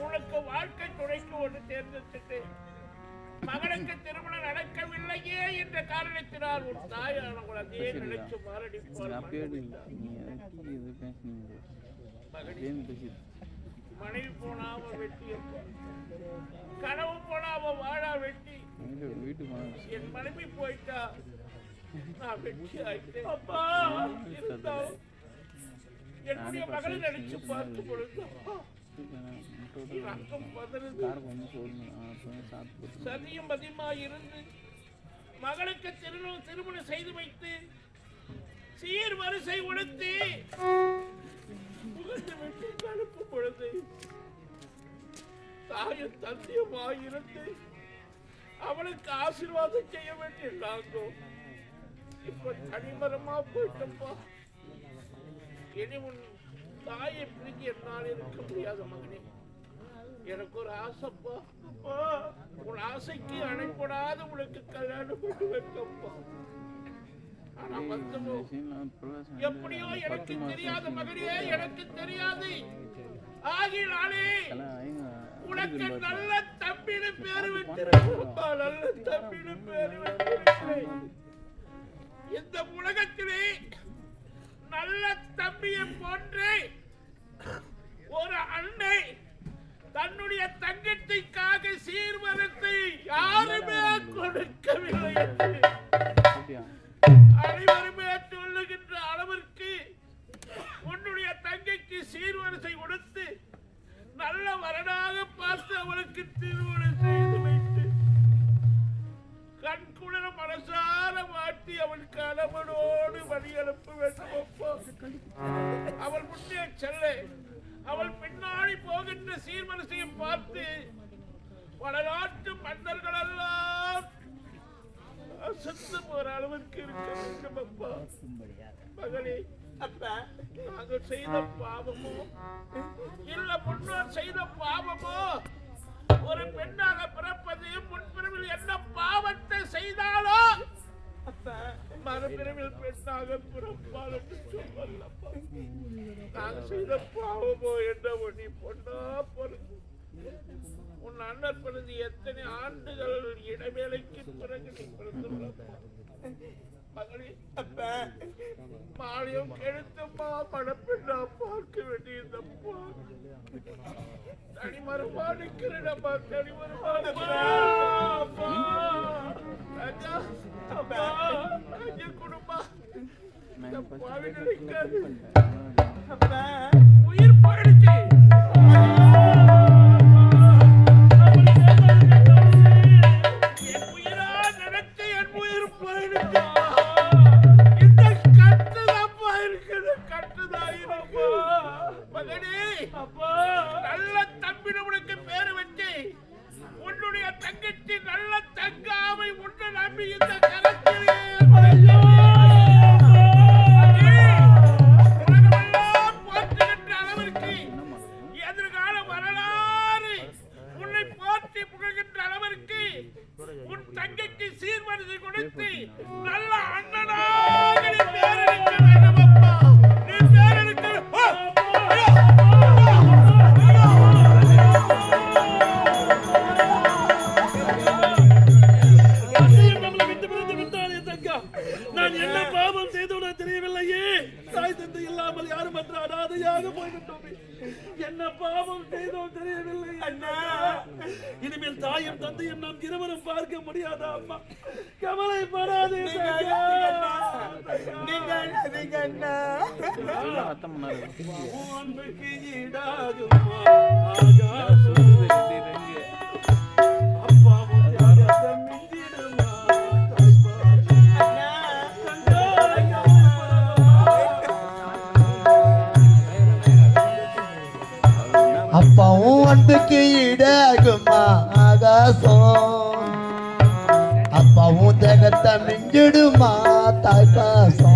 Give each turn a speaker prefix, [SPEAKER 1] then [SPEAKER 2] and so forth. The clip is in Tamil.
[SPEAKER 1] உனக்கு வாழ்க்கை துணைக்கு ஒன்று தேர்ந்தெடுத்துட்டேன். மகனுக்கு திருமணம் நடக்கவில்லையே என்ற காரணத்தினால் ஒரு தாயான அதே நினைச்சு மாரடிப்பார் மனைவி போனா அவன் வெட்டி. கனவு போனா வாழா வெட்டி. என் மனைவி போயிட்டா நான் வெட்டி ஆயிட்டேன். அப்பா இருந்தாலும் என்னுடைய மகளை நினைச்சு பார்க்கும் பொழுது சதியும் பதியுமா இருந்து மகளுக்கு திருமணம் திருமணம் செய்து வைத்து சீர் வரிசை உடுத்தி புகழ்ந்து வெட்டி அனுப்பும் பொழுது தாயும் தந்தையுமாயிருந்து அவளுக்கு ஆசீர்வாதம் செய்ய வேண்டிய நாங்கள் இப்ப தனிமரமா போயிட்டப்பா இனி உன் தாயை பிரிஞ்சு என்னால் இருக்க முடியாத மகனே. எனக்கு ஒரு ஆசைப்பா அப்பா. உன் ஆசைக்கு அணைப்படாத உனக்கு கல்யாணம் பண்ணி வைக்கப்பா ஆனா வந்துமோ எப்படியோ எனக்கு தெரியாத மகனே எனக்கு தெரியாது. ஆகினாலே உனக்கு நல்ல தம்பினு பேரு வச்சிருக்கப்பா நல்ல தம்பினு பேரு வச்சிருக்கிறேன் இந்த உலகத்திலே நல்ல தம்பியை போன்று ஒரு அன்னை தன்னுடைய தங்கத்திற்காக சீர்வரத்தை யாருமே கொடுக்கவில்லை என்று அனைவருமே சொல்லுகின்ற அளவிற்கு உன்னுடைய தங்கைக்கு சீர்வரிசை கொடுத்து நல்ல வரனாக பார்த்து அவளுக்கு திருவிழா முன்னே அவள் பின்னாடி போகின்ற சீர்வரிசையை பார்த்து பல நாட்டு மன்னர்கள் எல்லாம் அசந்து போற அளவிற்கு இருக்க வேண்டும் அப்பா. மகளே அப்பா நாங்கள் செய்த பாவமோ? இல்ல முன்னோர் செய்த பாவமோ? ஒரு பெண்ணாக மறுபிறவில் பிறப்பால் சொல்லப்பா செய்த பாவமோ என்ன நீ பொண்ணா பொறுத்து உன் அண்ணன் பிறந்து எத்தனை ஆண்டுகள் இடைவேளைக்கு பிறகு நீ பிறந்துள்ளப்பா மகளே மாலையும் பார்க்க வேண்டியதப்பா தனிமரமா நிக்கிறேனப்பா தனிமரமா அப்பா ராஜா அப்பா ராஜா இந்த பாவி நினைக்காது அப்பா
[SPEAKER 2] போய்விட்டோமே. என்ன பாவம் செய்தோம் தெரியவில்லை அண்ணா. இனிமேல் தாயும் தந்தையும் நாம் இருவரும் பார்க்க முடியாதா அம்மா? கவலைப்படாதே தங்கா.
[SPEAKER 3] அத்தம் பண்ணாரு.
[SPEAKER 2] உன் அன்புக்கு ஈடாகுமா ஆகாசம்
[SPEAKER 4] அன்புக்கு ஈடாகுமா ஆகாசம். அப்பாவும் தேகத்தை மிஞ்சிடுமா தாய் பாசம்.